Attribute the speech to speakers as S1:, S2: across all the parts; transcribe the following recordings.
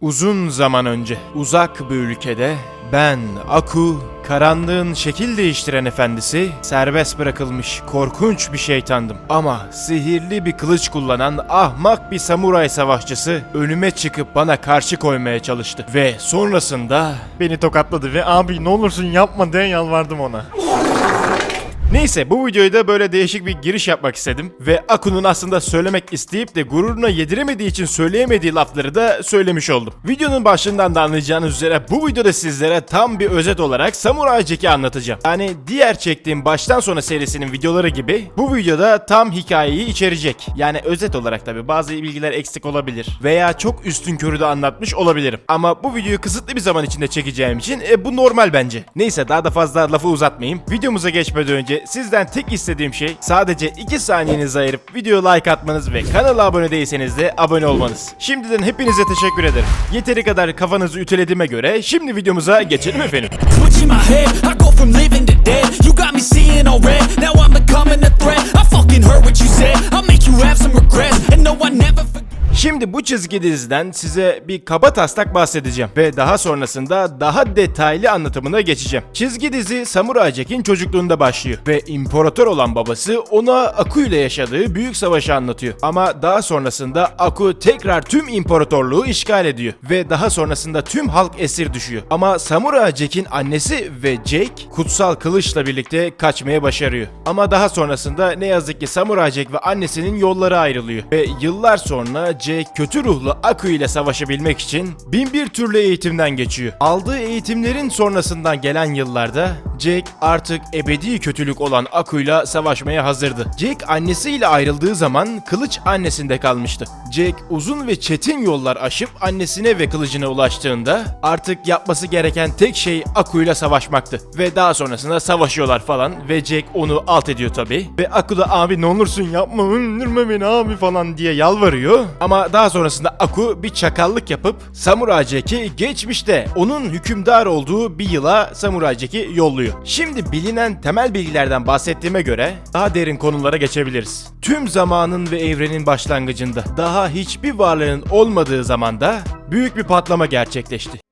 S1: Uzun zaman önce uzak bir ülkede ben Aku karanlığın şekil değiştiren efendisi serbest bırakılmış korkunç bir şeytandım. Ama sihirli bir kılıç kullanan ahmak bir samuray savaşçısı önüme çıkıp bana karşı koymaya çalıştı. Ve sonrasında beni tokatladı ve abi ne olursun yapma diye yalvardım ona. Neyse bu videoyu da böyle değişik bir giriş yapmak istedim. Ve Aku'nun aslında söylemek isteyip de gururuna yediremediği için söyleyemediği lafları da söylemiş oldum. Videonun başından da anlayacağınız üzere bu videoda sizlere tam bir özet olarak Samurai Jack'i anlatacağım. Yani diğer çektiğim baştan sona serisinin videoları gibi bu videoda tam hikayeyi içerecek. Yani özet olarak tabi bazı bilgiler eksik olabilir. Veya çok üstün körü de anlatmış olabilirim. Ama bu videoyu kısıtlı bir zaman içinde çekeceğim için e, bu normal bence. Neyse daha da fazla lafı uzatmayayım. Videomuza geçmeden önce sizden tek istediğim şey sadece 2 saniyenizi ayırıp videoya like atmanız ve kanala abone değilseniz de abone olmanız. Şimdiden hepinize teşekkür ederim. Yeteri kadar kafanızı ütülediğime göre şimdi videomuza geçelim efendim.
S2: I'm
S1: Şimdi bu çizgi diziden size bir kaba taslak bahsedeceğim ve daha sonrasında daha detaylı anlatımına geçeceğim. Çizgi dizi Samurai Jack'in çocukluğunda başlıyor ve imparator olan babası ona Aku ile yaşadığı büyük savaşı anlatıyor. Ama daha sonrasında Aku tekrar tüm imparatorluğu işgal ediyor ve daha sonrasında tüm halk esir düşüyor. Ama Samurai Jack'in annesi ve Jake kutsal kılıçla birlikte kaçmaya başarıyor. Ama daha sonrasında ne yazık ki Samurai Jack ve annesinin yolları ayrılıyor ve yıllar sonra Jake kötü ruhlu Aku ile savaşabilmek için bin bir türlü eğitimden geçiyor. Aldığı eğitimlerin sonrasından gelen yıllarda Jake artık ebedi kötülük olan Aku ile savaşmaya hazırdı. Jake annesiyle ayrıldığı zaman kılıç annesinde kalmıştı. Jake uzun ve çetin yollar aşıp annesine ve kılıcına ulaştığında artık yapması gereken tek şey Aku ile savaşmaktı. Ve daha sonrasında savaşıyorlar falan ve Jake onu alt ediyor tabi. Ve Aku da abi ne olursun yapma öldürme beni abi falan diye yalvarıyor. Ama daha sonrasında Aku bir çakallık yapıp Samurai Jack'i geçmişte onun hükümdar olduğu bir yıla Samurai Jack'i yolluyor. Şimdi bilinen temel bilgilerden bahsettiğime göre daha derin konulara geçebiliriz. Tüm zamanın ve evrenin başlangıcında daha hiçbir varlığın olmadığı zamanda büyük bir patlama gerçekleşti.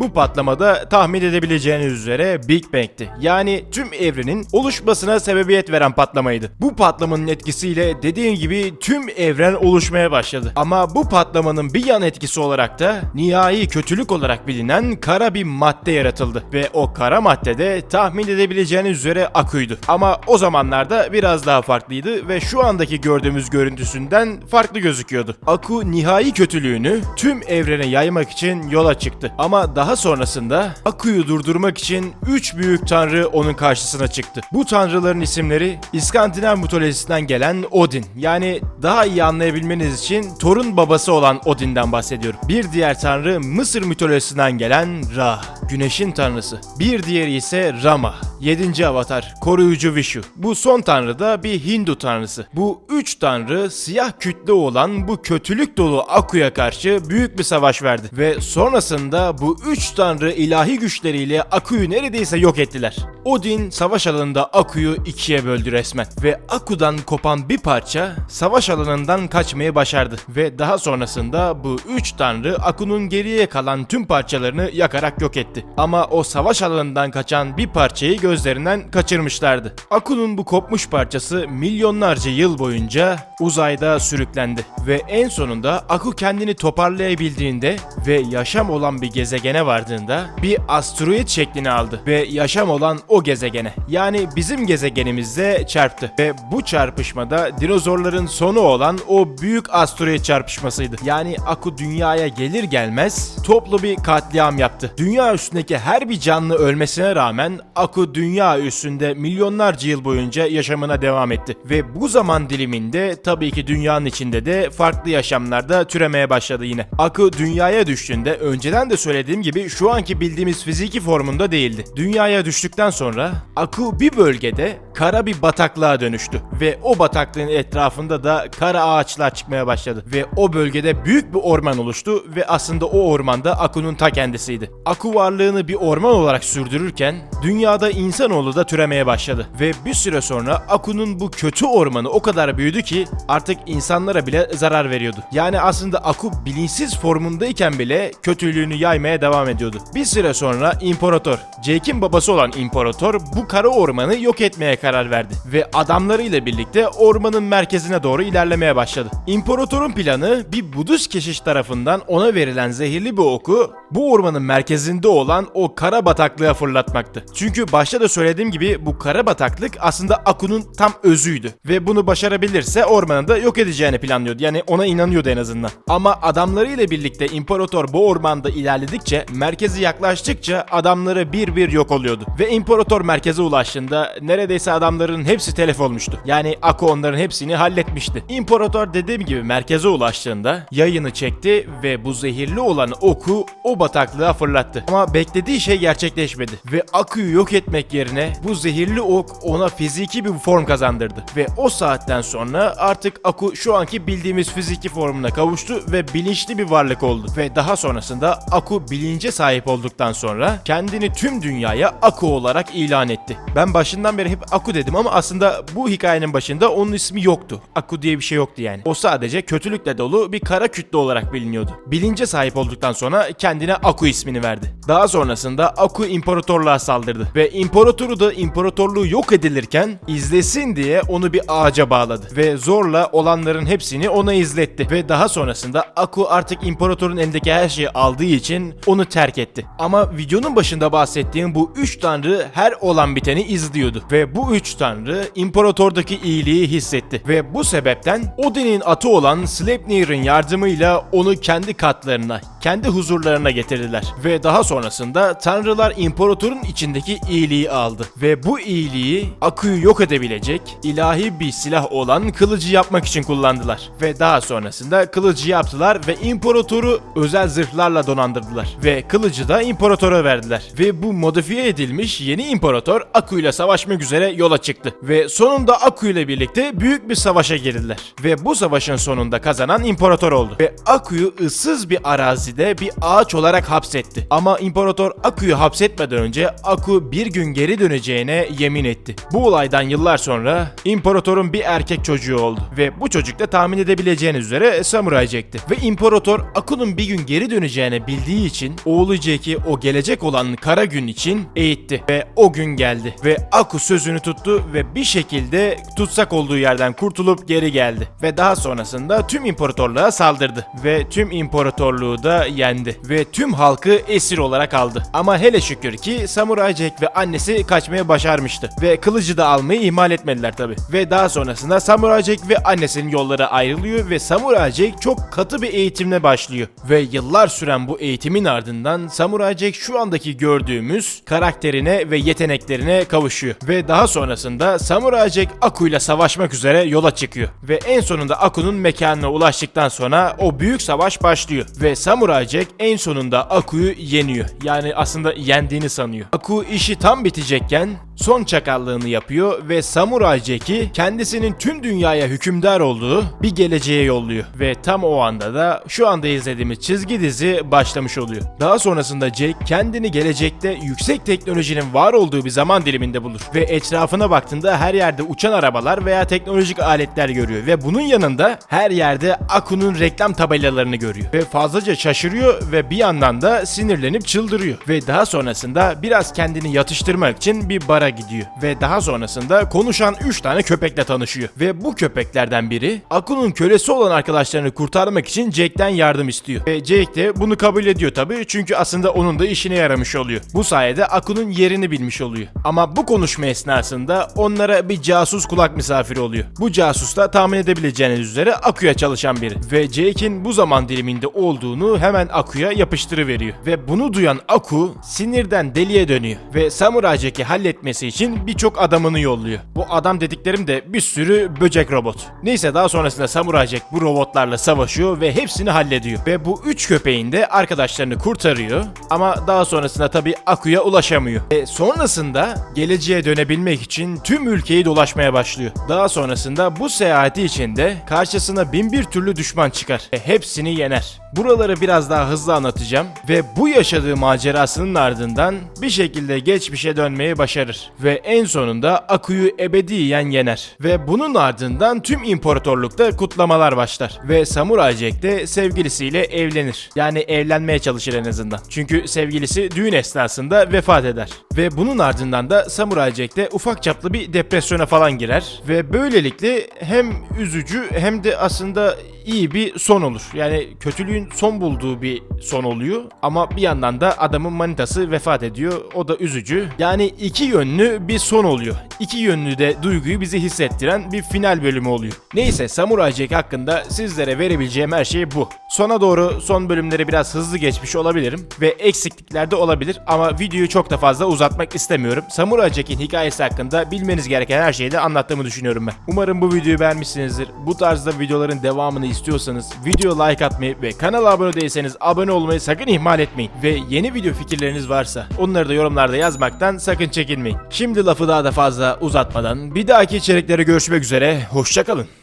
S1: Bu patlamada tahmin edebileceğiniz üzere Big Bang'ti. Yani tüm evrenin oluşmasına sebebiyet veren patlamaydı. Bu patlamanın etkisiyle dediğim gibi tüm evren oluşmaya başladı. Ama bu patlamanın bir yan etkisi olarak da nihai kötülük olarak bilinen kara bir madde yaratıldı. Ve o kara madde de tahmin edebileceğiniz üzere akuydu. Ama o zamanlarda biraz daha farklıydı ve şu andaki gördüğümüz görüntüsünden farklı gözüküyordu. Aku nihai kötülüğünü tüm evrene yaymak için yola çıktı. Ama daha sonrasında Aku'yu durdurmak için 3 büyük tanrı onun karşısına çıktı. Bu tanrıların isimleri İskandinav mitolojisinden gelen Odin. Yani daha iyi anlayabilmeniz için Thor'un babası olan Odin'den bahsediyorum. Bir diğer tanrı Mısır mitolojisinden gelen Ra, güneşin tanrısı. Bir diğeri ise Rama, 7. avatar, koruyucu Vishu. Bu son tanrı da bir Hindu tanrısı. Bu üç tanrı siyah kütle olan bu kötülük dolu Aku'ya karşı büyük bir savaş verdi. Ve sonrasında bu üç tanrı ilahi güçleriyle Aku'yu neredeyse yok ettiler. Odin savaş alanında Aku'yu ikiye böldü resmen. Ve Aku'dan kopan bir parça savaş alanından kaçmayı başardı. Ve daha sonrasında bu üç tanrı Aku'nun geriye kalan tüm parçalarını yakarak yok etti. Ama o savaş alanından kaçan bir parçayı gözlerinden kaçırmışlardı. Aku'nun bu kopmuş parçası milyonlarca yıl boyunca uzayda sürüklendi. Ve en sonunda Aku kendini toparlayabildiğinde ve yaşam olan bir gezegene vardığında bir asteroid şeklini aldı ve yaşam olan o gezegene yani bizim gezegenimizde çarptı ve bu çarpışmada dinozorların sonu olan o büyük asteroid çarpışmasıydı. Yani Aku dünyaya gelir gelmez toplu bir katliam yaptı. Dünya üstündeki her bir canlı ölmesine rağmen Aku dünya üstünde milyonlarca yıl boyunca yaşamına devam etti ve bu zaman diliminde tabii ki dünyanın içinde de farklı yaşamlarda türemeye başladı yine. Aku dünyaya düştüğünde önceden de söylediğim gibi şu anki bildiğimiz fiziki formunda değildi. Dünyaya düştükten sonra Aku bir bölgede kara bir bataklığa dönüştü. Ve o bataklığın etrafında da kara ağaçlar çıkmaya başladı. Ve o bölgede büyük bir orman oluştu ve aslında o ormanda Aku'nun ta kendisiydi. Aku varlığını bir orman olarak sürdürürken dünyada insanoğlu da türemeye başladı. Ve bir süre sonra Aku'nun bu kötü ormanı o kadar büyüdü ki artık insanlara bile zarar veriyordu. Yani aslında Aku bilinçsiz formundayken bile kötülüğünü yaymaya devam ediyordu. Bir süre sonra İmparator, Jake'in babası olan İmparator bu kara ormanı yok etmeye karar verdi. Ve adamlarıyla birlikte ormanın merkezine doğru ilerlemeye başladı. İmparatorun planı bir Budist keşiş tarafından ona verilen zehirli bir oku bu ormanın merkezinde olan o kara bataklığa fırlatmaktı. Çünkü başta da söylediğim gibi bu kara bataklık aslında Aku'nun tam özüydü. Ve bunu başarabilirse ormanı da yok edeceğini planlıyordu. Yani ona inanıyordu en azından. Ama adamlarıyla birlikte İmparator bu ormanda ilerledikçe, merkezi yaklaştıkça adamları bir bir yok oluyordu. Ve İmparator merkeze ulaştığında neredeyse adamların hepsi telef olmuştu. Yani Aku onların hepsini halletmişti. İmparator dediğim gibi merkeze ulaştığında yayını çekti ve bu zehirli olan oku o bataklığa fırlattı. Ama beklediği şey gerçekleşmedi. Ve Aku'yu yok etmek yerine bu zehirli ok ona fiziki bir form kazandırdı. Ve o saatten sonra artık Aku şu anki bildiğimiz fiziki formuna kavuştu ve bilinçli bir varlık oldu. Ve daha sonrasında Aku bilince sahip olduktan sonra kendini tüm dünyaya Aku olarak ilan etti. Ben başından beri hep Aku dedim ama aslında bu hikayenin başında onun ismi yoktu. Aku diye bir şey yoktu yani. O sadece kötülükle dolu bir kara kütle olarak biliniyordu. Bilince sahip olduktan sonra kendine Aku ismini verdi. Daha sonrasında Aku imparatorluğa saldırdı. Ve imparatoru da imparatorluğu yok edilirken izlesin diye onu bir ağaca bağladı. Ve zorla olanların hepsini ona izletti. Ve daha sonrasında Aku artık imparatorun elindeki her şeyi aldığı için onu terk etti. Ama videonun başında bahsettiğim bu üç tanrı her olan biteni izliyordu. Ve bu üç tanrı imparatordaki iyiliği hissetti. Ve bu sebepten Odin'in atı olan Sleipnir'in yardımıyla onu kendi katlarına, kendi huzurlarına getirdiler. Ve daha sonrasında tanrılar imparatorun içindeki iyiliği aldı. Ve bu iyiliği Aku'yu yok edebilecek ilahi bir silah olan kılıcı yapmak için kullandılar. Ve daha sonrasında kılıcı yaptılar ve imparatoru özel zırhlarla donandırdılar. Ve kılıcı da imparatora verdiler. Ve bu modifiye edilmiş yeni imparator Aku ile savaşmak üzere yola çıktı. Ve sonunda Aku ile birlikte büyük bir savaşa girdiler. Ve bu savaşın sonunda kazanan imparator oldu. Ve Aku'yu ıssız bir arazide bir ağaç olarak hapsetti. Ama imparator Aku'yu hapsetmeden önce Aku bir gün geri döneceğine yemin etti. Bu olaydan yıllar sonra imparatorun bir erkek çocuğu oldu ve bu çocuk da tahmin edebileceğiniz üzere Samuray Jack'ti ve imparator Aku'nun bir gün geri döneceğini bildiği için oğlu Jack'i o gelecek olan kara gün için eğitti ve o gün geldi. Ve Aku sözünü tuttu ve bir şekilde tutsak olduğu yerden kurtulup geri geldi. Ve daha sonrasında tüm imparatorluğa saldırdı ve tüm imparatorluğu da yendi. Ve tüm halkı esir olarak aldı. Ama hele şükür ki Samuray Jack ve annesi kaçmaya başarmıştı ve kılıcı da almayı ihmal etmediler tabi. Ve daha sonrasında Samuray Jack ve annesinin yolları ayrılıyor ve Samuray Jack çok katı bir eğitimle başlıyor. Ve yıllar süren bu eğitimin ardından Samuray Jack şu andaki gördüğümüz karakterine ve yeteneklerine kavuşuyor. Ve daha sonrasında Samuray Jack Aku ile savaşmak üzere yola çıkıyor. Ve en sonunda Aku'nun mekanına ulaştıktan sonra o büyük savaş başlıyor. Ve Samuray Jack en sonunda Aku'yu yeniyor. Yani aslında yendiğini sanıyor. Aku işi tam bitecekken son çakallığını yapıyor ve Samuray Jack'i kendisinin tüm dünyaya hükümdar olduğu bir geleceğe yolluyor. Ve tam o anda da şu anda izlediğimiz çizgi dizi başlamış oluyor. Daha sonrasında Jack kendini gelecekte yüksek teknolojinin var olduğu bir zaman diliminde bulur. Ve etrafına baktığında her yerde uçan arabalar veya teknolojik aletler görüyor. Ve bunun yanında her yerde Aku'nun reklam tabelalarını görüyor. Ve fazlaca şaşırıyor ve bir yandan da sinirlenip çıldırıyor. Ve daha sonrasında biraz kendini yatıştırmak için bir bara gidiyor. Ve daha sonrasında konuşan 3 tane köpekle tanışıyor. Ve bu köpeklerden biri Aku'nun kölesi olan arkadaşlarını kurtarmak için Jake'ten yardım istiyor. Ve Jake de bunu kabul ediyor tabii çünkü aslında onun da işine yaramış oluyor. Bu sayede Aku'nun yerini bilmiş oluyor. Ama bu konuşma esnasında onlara bir casus kulak misafiri oluyor. Bu casus da tahmin edebileceğiniz üzere Aku'ya çalışan biri. Ve Jake'in bu zaman diliminde olduğunu hemen Aku'ya yapıştırıveriyor. Ve bunu duyan Aku sinirden deliye dönüyor. Ve Samurai Jack'i halletmesi için birçok adamını yolluyor. Bu adam dediklerim de bir sürü böcek robot. Neyse daha sonrasında Samurai Jack bu robotlarla savaşıyor ve hepsini hallediyor. Ve bu üç köpeğin de arkadaşlarını kurtarıyor. Ama daha sonrasında tabi Aku'ya ulaşamıyor. Ve sonrasında geleceğe dönebilmek için tüm ülkeyi dolaşmaya başlıyor. Daha sonrasında bu seyahati içinde karşısına bin bir türlü düşman çıkar ve hepsini yener. Buraları biraz daha hızlı anlatacağım ve bu yaşadığı macerasının ardından bir şekilde geçmişe dönmeyi başarır ve en sonunda Aku'yu ebediyen yener ve bunun ardından tüm imparatorlukta kutlamalar başlar ve Samurai Jack de sevgilisiyle evlenir. Yani evlenmeye çalışır en azından. Çünkü sevgilisi düğün esnasında vefat eder ve bunun ardından da Samurai Jack de ufak çaplı bir depresyona falan girer ve böylelikle hem üzücü hem de aslında iyi bir son olur. Yani kötülüğün son bulduğu bir son oluyor ama bir yandan da adamın manitası vefat ediyor. O da üzücü. Yani iki yönlü bir son oluyor. İki yönlü de duyguyu bizi hissettiren bir final bölümü oluyor. Neyse Samurai Jack hakkında sizlere verebileceğim her şey bu. Sona doğru son bölümleri biraz hızlı geçmiş olabilirim ve eksiklikler de olabilir ama videoyu çok da fazla uzatmak istemiyorum. Samurai Jack'in hikayesi hakkında bilmeniz gereken her şeyi de anlattığımı düşünüyorum ben. Umarım bu videoyu beğenmişsinizdir. Bu tarzda videoların devamını istiyorsanız video like atmayı ve kanala abone değilseniz abone olmayı sakın ihmal etmeyin. Ve yeni video fikirleriniz varsa onları da yorumlarda yazmaktan sakın çekinmeyin. Şimdi lafı daha da fazla uzatmadan bir dahaki içeriklere görüşmek üzere. Hoşçakalın.